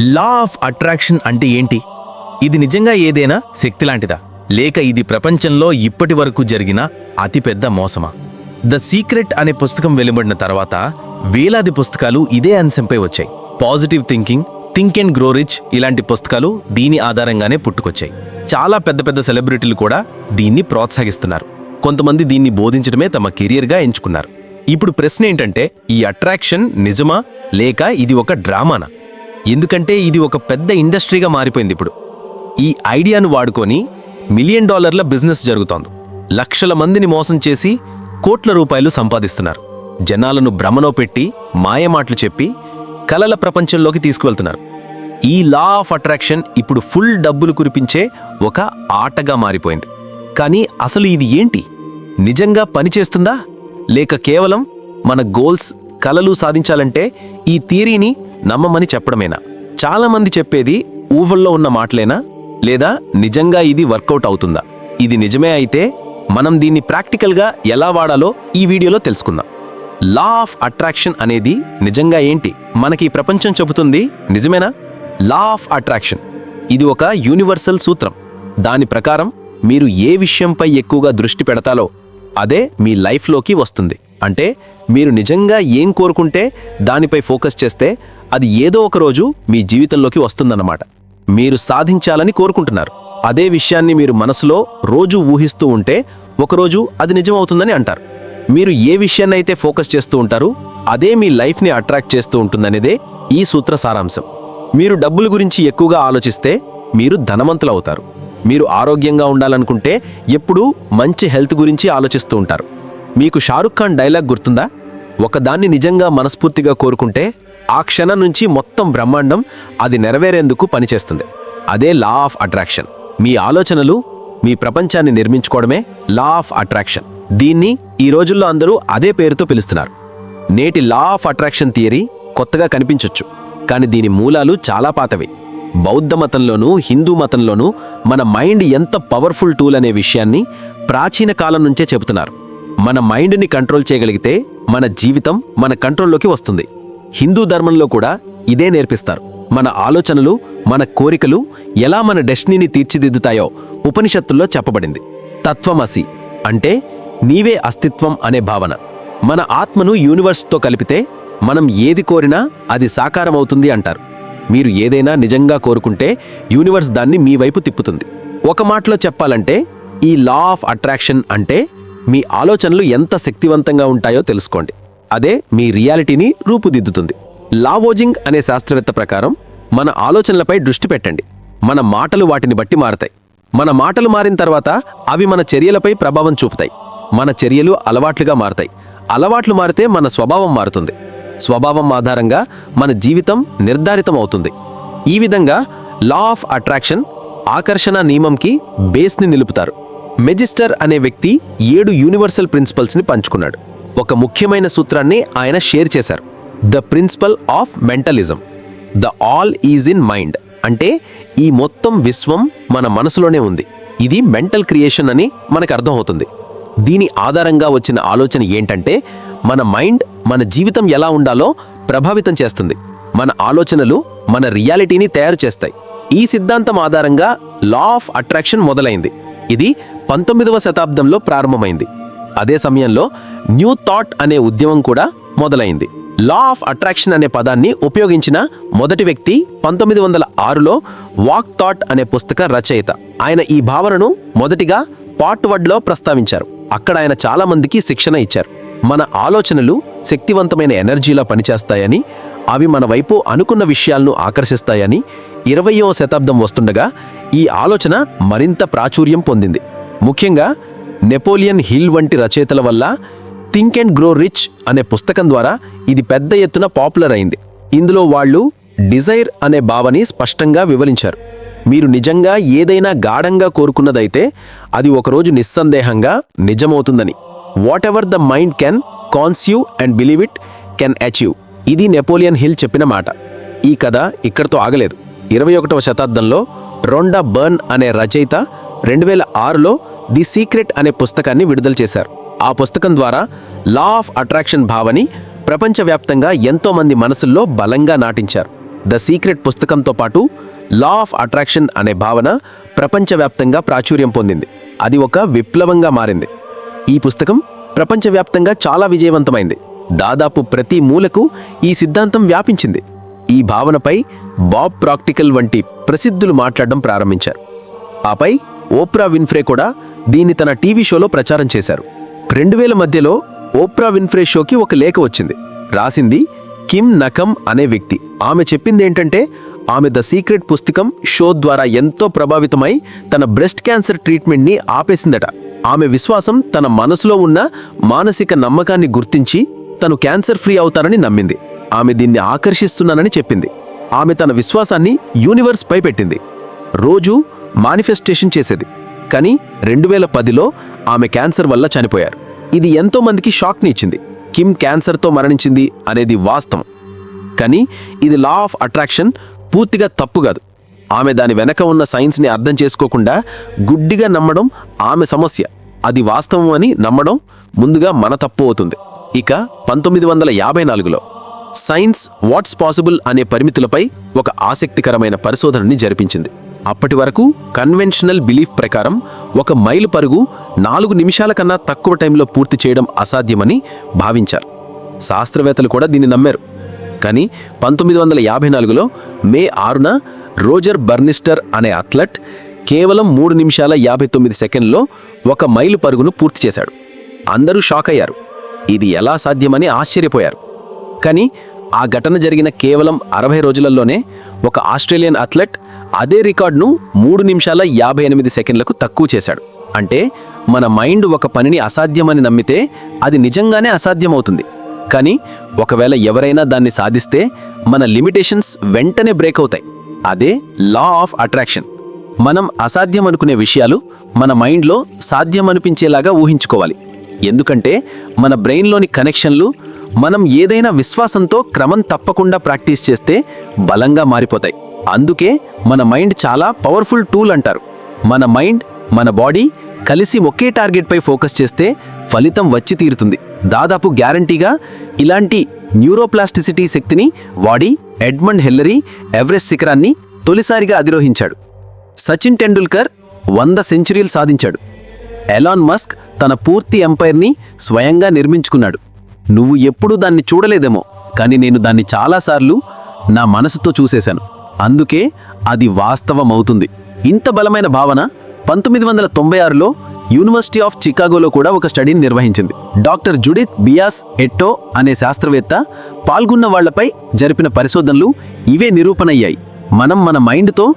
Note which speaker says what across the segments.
Speaker 1: Law of attraction అంటే ఏంటి? ఇది నిజంగా ఏదైనా శక్తి లాంటిదా? లేక ఇది ప్రపంచంలో ఇప్పటి వరకు జరిగిన అతిపెద్ద మోసమా? ద సీక్రెట్ అనే పుస్తకం వెలువడిన తర్వాత వేలాది పుస్తకాలు ఇదే అంశంపై వచ్చాయి. Positive thinking think and grow rich ఇలాంటి పుస్తకాలు దీని ఆధారంగానే పుట్టుకొచ్చాయి. చాలా పెద్ద పెద్ద సెలబ్రిటీలు కూడా దీన్ని ప్రోత్సహిస్తున్నారు. కొంతమంది దీన్ని బోధించడమే తమ కెరియర్గా ఎంచుకున్నారు. ఇప్పుడు ప్రశ్న ఏంటంటే ఈ అట్రాక్షన్ నిజమా? లేక ఇది ఒక డ్రామానా? ఎందుకంటే ఇది ఒక పెద్ద ఇండస్ట్రీగా మారిపోయింది ఇప్పుడు. ఈ ఐడియాను వాడుకొని మిలియన్ డాలర్ల బిజినెస్ జరుగుతోంది. లక్షల మందిని మోసం చేసి కోట్ల రూపాయలు సంపాదిస్తున్నారు. జనాలను భ్రమలో పెట్టి మాయమాటలు చెప్పి కలల ప్రపంచంలోకి తీసుకువెళ్తున్నారు. ఈ లా ఆఫ్ అట్రాక్షన్ ఇప్పుడు ఫుల్ డబ్బులు కురిపించే ఒక ఆటగా మారిపోయింది. కానీ అసలు ఇది ఏంటి? నిజంగా పనిచేస్తుందా? లేక కేవలం మన గోల్స్ కలలు సాధించాలంటే ఈ థియరీని నమ్మమని చెప్పడమేనా? చాలామంది చెప్పేది ఊహల్లో ఉన్న మాటలేనా? లేదా నిజంగా ఇది వర్కౌట్ అవుతుందా? ఇది నిజమే అయితే మనం దీన్ని ప్రాక్టికల్గా ఎలా వాడాలో ఈ వీడియోలో తెలుసుకుందాం. లా ఆఫ్ అట్రాక్షన్ అనేది నిజంగా ఏంటి? మనకి ఈ ప్రపంచం చెబుతుంది నిజమేనా? Law of attraction. ఇది ఒక యూనివర్సల్ సూత్రం. దాని ప్రకారం మీరు ఏ విషయంపై ఎక్కువగా దృష్టి పెడతాలో అదే మీ లైఫ్లోకి వస్తుంది. అంటే మీరు నిజంగా ఏం కోరుకుంటే దానిపై ఫోకస్ చేస్తే అది ఏదో ఒక రోజు మీ జీవితంలోకి వస్తుందన్నమాట. మీరు సాధించాలని కోరుకుంటున్నారు. అదే విషయాన్ని మీరు మనసులో రోజు ఊహిస్తూ ఉంటే ఒకరోజు అది నిజమవుతుందని అంటారు. మీరు ఏ విషయాన్నైతే ఫోకస్ చేస్తూ ఉంటారు అదే మీ లైఫ్ని అట్రాక్ట్ చేస్తూ ఉంటుందనేదే ఈ సూత్ర సారాంశం. మీరు డబ్బుల గురించి ఎక్కువగా ఆలోచిస్తే మీరు ధనవంతులు అవుతారు మీరు ఆరోగ్యంగా ఉండాలనుకుంటే ఎప్పుడూ మంచి హెల్త్ గురించి ఆలోచిస్తూ ఉంటారు. మీకు షారుఖ్ ఖాన్ డైలాగ్ గుర్తుందా? ఒకదాన్ని నిజంగా మనస్ఫూర్తిగా కోరుకుంటే ఆ క్షణం నుంచి మొత్తం బ్రహ్మాండం అది నెరవేరేందుకు పనిచేస్తుంది. అదే లా ఆఫ్ అట్రాక్షన్. మీ ఆలోచనలు మీ ప్రపంచాన్ని నిర్మించుకోవడమే లా ఆఫ్ అట్రాక్షన్. దీన్ని ఈ రోజుల్లో అందరూ అదే పేరుతో పిలుస్తున్నారు. నేటి లా ఆఫ్ అట్రాక్షన్ థియరీ కొత్తగా కనిపించొచ్చు. కానీ దీని మూలాలు చాలా పాతవి. బౌద్ధ మతంలోనూ హిందూ మతంలోనూ మన మైండ్ ఎంత పవర్ఫుల్ టూల్ అనే విషయాన్ని ప్రాచీన కాలం నుంచే చెబుతున్నారు. మన మైండ్ని కంట్రోల్ చేయగలిగితే మన జీవితం మన కంట్రోల్లోకి వస్తుంది. హిందూ ధర్మంలో కూడా ఇదే నేర్పిస్తారు. మన ఆలోచనలు మన కోరికలు ఎలా మన డెస్టినీని తీర్చిదిద్దుతాయో ఉపనిషత్తుల్లో చెప్పబడింది. తత్వమసి అంటే నీవే అస్తిత్వం అనే భావన. మన ఆత్మను యూనివర్స్తో కలిపితే మనం ఏది కోరినా అది సాకారమవుతుంది అంటారు. మీరు ఏదైనా నిజంగా కోరుకుంటే యూనివర్స్ దాన్ని మీ వైపు తిప్పుతుంది. ఒక మాటలో చెప్పాలంటే ఈ లా ఆఫ్ అట్రాక్షన్ అంటే మీ ఆలోచనలు ఎంత శక్తివంతంగా ఉంటాయో తెలుసుకోండి. అదే మీ రియాలిటీని రూపుదిద్దుతుంది. లావోజింగ్ అనే శాస్త్రవేత్త ప్రకారం మన ఆలోచనలపై దృష్టి పెట్టండి. మన మాటలు వాటిని బట్టి మారతాయి. మన మాటలు మారిన తర్వాత అవి మన చర్యలపై ప్రభావం చూపుతాయి. మన చర్యలు అలవాట్లుగా మారతాయి. అలవాట్లు మారితే మన స్వభావం మారుతుంది. స్వభావం ఆధారంగా మన జీవితం నిర్ధారితం అవుతుంది ఈ విధంగా లా ఆఫ్ అట్రాక్షన్ ఆకర్షణ నియమంకి బేస్ని నిలుపుతారు. మెజిస్టర్ అనే వ్యక్తి ఏడు యూనివర్సల్ ప్రిన్సిపల్స్ని పంచుకున్నాడు. ఒక ముఖ్యమైన సూత్రాన్ని ఆయన షేర్ చేశారు. The principle of mentalism the all is in mind అంటే ఈ మొత్తం విశ్వం మన మనసులోనే ఉంది. ఇది మెంటల్ క్రియేషన్ అని మనకు అర్థమవుతుంది. దీని ఆధారంగా వచ్చిన ఆలోచన ఏంటంటే మన మైండ్ మన జీవితం ఎలా ఉండాలో ప్రభావితం చేస్తుంది. మన ఆలోచనలు మన రియాలిటీని తయారు చేస్తాయి. ఈ సిద్ధాంతం ఆధారంగా లా ఆఫ్ అట్రాక్షన్ మొదలైంది. ఇది పంతొమ్మిదవ శతాబ్దంలో ప్రారంభమైంది. అదే సమయంలో న్యూ థాట్ అనే ఉద్యమం కూడా మొదలైంది. లా ఆఫ్ అట్రాక్షన్ అనే పదాన్ని ఉపయోగించిన మొదటి వ్యక్తి పంతొమ్మిది వందల ఆరులో వాక్ థాట్ అనే పుస్తక రచయిత. ఆయన ఈ భావనను మొదటిగా పాట్వర్డ్లో ప్రస్తావించారు. అక్కడ ఆయన చాలామందికి శిక్షణ ఇచ్చారు. మన ఆలోచనలు శక్తివంతమైన ఎనర్జీలా పనిచేస్తాయని అవి మన వైపు అనుకున్న విషయాలను ఆకర్షిస్తాయని ఇరవయో శతాబ్దం వస్తుండగా ఈ ఆలోచన మరింత ప్రాచుర్యం పొందింది. ముఖ్యంగా నెపోలియన్ హిల్ వంటి రచయితల వల్ల థింక్ అండ్ గ్రో రిచ్ అనే పుస్తకం ద్వారా ఇది పెద్ద ఎత్తున పాపులర్ అయింది. ఇందులో వాళ్ళు డిజైర్ అనే భావని స్పష్టంగా వివరించారు. మీరు నిజంగా ఏదైనా గాఢంగా కోరుకున్నదైతే అది ఒకరోజు నిస్సందేహంగా నిజమవుతుందని. Whatever the mind can conceive and believe it can achieve ఇది నెపోలియన్ హిల్ చెప్పిన మాట. ఈ కథ ఇక్కడితో ఆగలేదు. ఇరవై ఒకటవ శతాబ్దంలో రొండా బర్న్ అనే రచయిత రెండు వేల ఆరులో ది సీక్రెట్ అనే పుస్తకాన్ని విడుదల చేశారు. ఆ పుస్తకం ద్వారా లా ఆఫ్ అట్రాక్షన్ భావని ప్రపంచవ్యాప్తంగా ఎంతోమంది మనసుల్లో బలంగా నాటించారు.
Speaker 2: ద సీక్రెట్ పుస్తకంతో పాటు లా ఆఫ్ అట్రాక్షన్ అనే భావన ప్రపంచవ్యాప్తంగా ప్రాచుర్యం పొందింది. అది ఒక విప్లవంగా మారింది. ఈ పుస్తకం ప్రపంచవ్యాప్తంగా చాలా విజయవంతమైంది. దాదాపు ప్రతి మూలకు ఈ సిద్ధాంతం వ్యాపించింది. ఈ భావనపై బాబ్ ప్రాక్టికల్ వంటి ప్రసిద్ధులు మాట్లాడడం ప్రారంభించారు. ఆపై ఓప్రా విన్ఫ్రే కూడా దీన్ని తన టీవీ షోలో ప్రచారం చేశారు. రెండు వేల మధ్యలో ఓప్రా విన్ఫ్రే షోకి ఒక లేఖ వచ్చింది. రాసింది కిమ్ నకమ్ అనే వ్యక్తి. ఆమె చెప్పింది ఏంటంటే ఆమె ద సీక్రెట్ పుస్తకం షో ద్వారా ఎంతో ప్రభావితమై తన బ్రెస్ట్ క్యాన్సర్ ట్రీట్మెంట్ని ఆపేసిందట. ఆమె విశ్వాసం తన మనసులో ఉన్న మానసిక నమ్మకాన్ని గుర్తించి తను క్యాన్సర్ ఫ్రీ అవుతానని నమ్మింది. ఆమె దీన్ని ఆకర్షిస్తున్నానని చెప్పింది. ఆమె తన విశ్వాసాన్ని యూనివర్స్ పై పెట్టింది రోజు మానిఫెస్టేషన్ చేసేది. కానీ రెండు వేల పదిలో ఆమె క్యాన్సర్ వల్ల చనిపోయారు. ఇది ఎంతో మందికి షాక్ని ఇచ్చింది కిమ్ క్యాన్సర్తో మరణించింది అనేది వాస్తవం. కానీ ఇది లా ఆఫ్ అట్రాక్షన్ పూర్తిగా తప్పు కాదు. ఆమె దాని వెనక ఉన్న సైన్స్ని అర్థం చేసుకోకుండా గుడ్డిగా నమ్మడం ఆమె సమస్య. అది వాస్తవం అని నమ్మడం ముందుగా మన తప్పు అవుతుంది. ఇక పంతొమ్మిది వందల యాభై నాలుగులో సైన్స్ వాట్స్ పాసిబుల్ అనే పరిమితులపై ఒక ఆసక్తికరమైన పరిశోధనని జరిపించింది. అప్పటి వరకు కన్వెన్షనల్ బిలీఫ్ ప్రకారం ఒక మైలు పరుగు నాలుగు నిమిషాల కన్నా తక్కువ టైంలో పూర్తి చేయడం అసాధ్యమని భావించారు. శాస్త్రవేత్తలు కూడా దీన్ని నమ్మారు. కానీ పంతొమ్మిది వందల యాభై నాలుగులో మే ఆరున రోజర్ బర్నిస్టర్ అనే అథ్లెట్ కేవలం మూడు నిమిషాల యాభై తొమ్మిది సెకండ్లో ఒక మైలు పరుగును పూర్తి చేశాడు. అందరూ షాక్ అయ్యారు. ఇది ఎలా సాధ్యమని ఆశ్చర్యపోయారు. కానీ ఆ ఘటన జరిగిన కేవలం అరవై రోజులలోనే ఒక ఆస్ట్రేలియన్ అథ్లెట్ అదే రికార్డును మూడు నిమిషాల యాభై ఎనిమిది సెకండ్లకు తక్కువ చేశాడు. అంటే మన మైండ్ ఒక పనిని అసాధ్యమని నమ్మితే అది నిజంగానే అసాధ్యమవుతుంది. కానీ ఒకవేళ ఎవరైనా దాన్ని సాధిస్తే మన లిమిటేషన్స్ వెంటనే బ్రేక్ అవుతాయి. అదే లా ఆఫ్ అట్రాక్షన్. మనం అసాధ్యం అనుకునే విషయాలు మన మైండ్లో సాధ్యమనిపించేలాగా ఊహించుకోవాలి. ఎందుకంటే మన బ్రెయిన్లోని కనెక్షన్లు మనం ఏదైనా విశ్వాసంతో క్రమం తప్పకుండా ప్రాక్టీస్ చేస్తే బలంగా మారిపోతాయి. అందుకే మన మైండ్ చాలా పవర్ఫుల్ టూల్ అంటారు. మన మైండ్ మన బాడీ కలిసి ఒకే టార్గెట్పై ఫోకస్ చేస్తే ఫలితం వచ్చి తీరుతుంది. దాదాపు గ్యారంటీగా ఇలాంటి న్యూరోప్లాస్టిసిటీ శక్తిని వాడి ఎడ్మండ్ హెల్లరీ ఎవరెస్ట్ శిఖరాన్ని తొలిసారిగా అధిరోహించాడు. సచిన్ టెండూల్కర్ వంద సెంచరీలు సాధించాడు. ఎలాన్ మస్క్ తన పూర్తి ఎంపైర్ని స్వయంగా నిర్మించుకున్నాడు. నువ్వు ఎప్పుడూ దాన్ని చూడలేదేమో కానీ నేను దాన్ని చాలాసార్లు నా మనసుతో చూసేశాను. అందుకే అది వాస్తవమవుతుంది. ఇంత బలమైన భావన పంతొమ్మిది వందల తొంభై ఆరులో యూనివర్సిటీ ఆఫ్ చికాగోలో కూడా ఒక స్టడీని నిర్వహించింది. డాక్టర్ జుడిత్ బియాస్ ఎట్టో అనే శాస్త్రవేత్త పాల్గొన్న వాళ్ళపై జరిపిన పరిశోధనలు ఇవే నిరూపణయ్యాయి. మనం మన మైండ్తో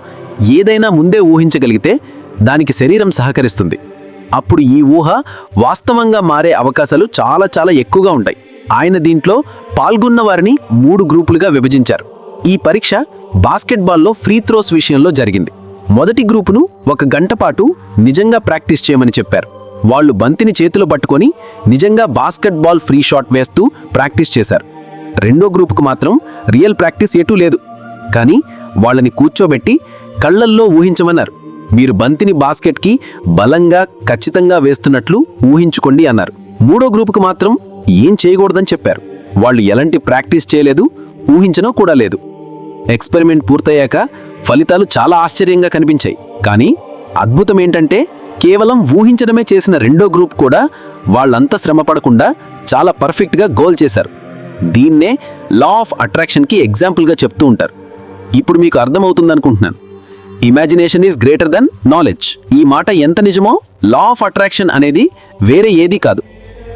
Speaker 2: ఏదైనా ముందే ఊహించగలిగితే దానికి శరీరం సహకరిస్తుంది. అప్పుడు ఈ ఊహ వాస్తవంగా మారే అవకాశాలు చాలా చాలా ఎక్కువగా ఉంటాయి. ఆయన దీంట్లో పాల్గొన్న వారిని మూడు గ్రూపులుగా విభజించారు. ఈ పరీక్ష బాస్కెట్బాల్లో ఫ్రీ త్రోస్ విషయంలో జరిగింది. మొదటి గ్రూపును ఒక గంట పాటు నిజంగా ప్రాక్టీస్ చేయమని చెప్పారు. వాళ్ళు బంతిని చేతిలో పట్టుకొని నిజంగా బాస్కెట్బాల్ ఫ్రీ షాట్ వేస్తూ ప్రాక్టీస్ చేశారు. రెండో గ్రూపుకు మాత్రం రియల్ ప్రాక్టీస్ ఎటూ లేదు. కానీ వాళ్ళని కూర్చోబెట్టి కళ్ళల్లో ఊహించమన్నారు. మీరు బంతిని బాస్కెట్కి బలంగా ఖచ్చితంగా వేస్తున్నట్లు ఊహించుకోండి అన్నారు. మూడో గ్రూపుకు మాత్రం ఏం చేయకూడదని చెప్పారు. వాళ్ళు ఎలాంటి ప్రాక్టీస్ చేయలేదు ఊహించనో కూడా లేదు. ఎక్స్పెరిమెంట్ పూర్తయ్యాక ఫలితాలు చాలా ఆశ్చర్యంగా కనిపించాయి. కానీ అద్భుతం ఏంటంటే కేవలం ఊహించడమే చేసిన రెండో గ్రూప్ కూడా వాళ్ళంతా శ్రమపడకుండా చాలా పర్ఫెక్ట్గా గోల్ చేశారు. దీన్నే లా ఆఫ్ అట్రాక్షన్కి ఎగ్జాంపుల్గా చెప్తూ ఉంటారు. ఇప్పుడు మీకు అర్థమవుతుందనుకుంటున్నాను. Imagination is greater than knowledge. ఈ మాట ఎంత నిజమో లా ఆఫ్ అట్రాక్షన్ అనేది వేరే ఏదీ కాదు.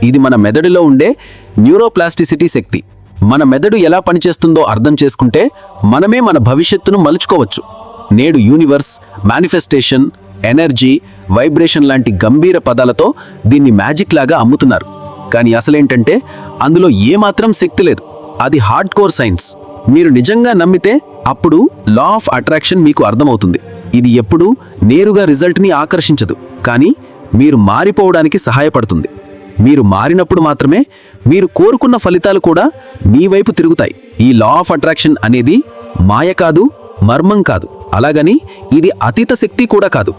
Speaker 2: ఇది మన మెదడులో ఉండే న్యూరోప్లాస్టిసిటీ శక్తి. మన మెదడు ఎలా పనిచేస్తుందో అర్థం చేసుకుంటే మనమే మన భవిష్యత్తును మలుచుకోవచ్చు. నేడు యూనివర్స్ మేనిఫెస్టేషన్ ఎనర్జీ వైబ్రేషన్ లాంటి గంభీర పదాలతో దీన్ని మ్యాజిక్ లాగా అమ్ముతున్నారు. కానీ అసలేంటంటే అందులో ఏమాత్రం శక్తి లేదు. అది హార్డ్ కోర్ సైన్స్ మీరు నిజంగా నమ్మితే అప్పుడు లా ఆఫ్ అట్రాక్షన్ మీకు అర్థమవుతుంది. ఇది ఎప్పుడూ నేరుగా రిజల్ట్ని ఆకర్షించదు. కానీ మీరు మారిపోవడానికి సహాయపడుతుంది. మీరు మారినప్పుడు మాత్రమే మీరు కోరుకున్న ఫలితాలు కూడా మీ వైపు తిరుగుతాయి. ఈ లా ఆఫ్ అట్రాక్షన్ అనేది మాయ కాదు మర్మం కాదు. అలాగని ఇది అతీత శక్తి కూడా కాదు.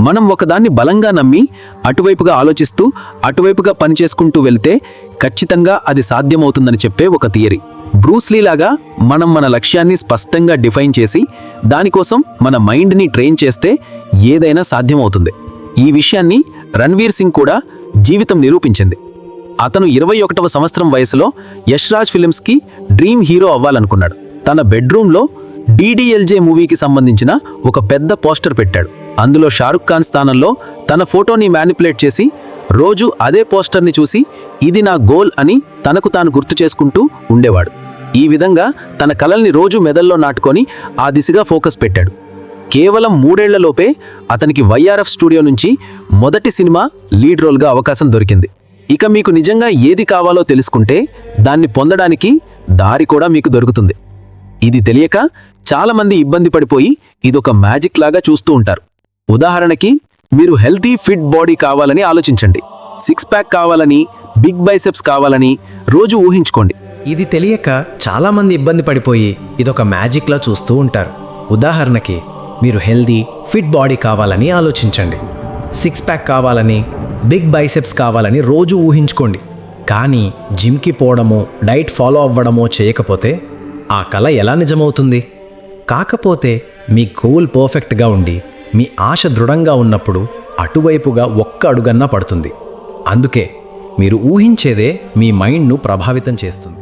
Speaker 2: మనం ఒకదాన్ని బలంగా నమ్మి అటువైపుగా ఆలోచిస్తూ అటువైపుగా పనిచేసుకుంటూ వెళ్తే ఖచ్చితంగా అది సాధ్యమవుతుందని చెప్పే ఒక థియరీ. బ్రూస్లీలాగా మనం మన లక్ష్యాన్ని స్పష్టంగా డిఫైన్ చేసి దానికోసం మన మైండ్ని ట్రైన్ చేస్తే ఏదైనా సాధ్యమవుతుంది. ఈ విషయాన్ని రణ్వీర్ సింగ్ కూడా జీవితం నిరూపించింది. అతను ఇరవై ఒకటవ సంవత్సరం వయసులో యశ్రాజ్ ఫిలిమ్స్కి డ్రీమ్ హీరో అవ్వాలనుకున్నాడు. తన బెడ్రూమ్లో డీడీఎల్జే మూవీకి సంబంధించిన ఒక పెద్ద పోస్టర్ పెట్టాడు. అందులో షారుఖ్ ఖాన్ స్థానంలో తన ఫోటోని మ్యానిపులేట్ చేసి రోజు అదే పోస్టర్ని చూసి ఇది నా గోల్ అని తనకు తాను గుర్తు చేసుకుంటూ ఉండేవాడు. ఈ విధంగా తన కలల్ని రోజు మెదల్లో నాటుకొని ఆ దిశగా ఫోకస్ పెట్టాడు. కేవలం మూడేళ్ళలోపే అతనికి వైఆర్ఎఫ్ స్టూడియో నుంచి మొదటి సినిమా లీడ్ రోల్గా అవకాశం దొరికింది. ఇక మీకు నిజంగా ఏది కావాలో తెలుసుకుంటే దాన్ని పొందడానికి దారి కూడా మీకు దొరుకుతుంది. ఇది తెలియక చాలామంది ఇబ్బంది పడిపోయి ఇదొక మ్యాజిక్ లాగా చూస్తూ ఉంటారు. ఉదాహరణకి మీరు హెల్తీ ఫిట్ బాడీ కావాలని ఆలోచించండి. సిక్స్ ప్యాక్ కావాలని బిగ్ బైసెప్స్ కావాలని రోజు ఊహించుకోండి.
Speaker 3: ఇది తెలియక చాలామంది ఇబ్బంది పడిపోయి ఇదొక మ్యాజిక్లా చూస్తూ ఉంటారు. ఉదాహరణకి మీరు హెల్దీ ఫిట్ బాడీ కావాలని ఆలోచించండి. సిక్స్ ప్యాక్ కావాలని బిగ్ బైసెప్స్ కావాలని రోజు ఊహించుకోండి. కానీ జిమ్కి పోవడమో డైట్ ఫాలో అవ్వడమో చేయకపోతే ఆ కళ ఎలా నిజమవుతుంది? కాకపోతే మీ గోల్ పర్ఫెక్ట్గా ఉండి మీ ఆశ దృఢంగా ఉన్నప్పుడు అటువైపుగా ఒక్క అడుగన్నా పడుతుంది. అందుకే మీరు ఊహించేదే మీ మైండ్ను ప్రభావితం చేస్తుంది.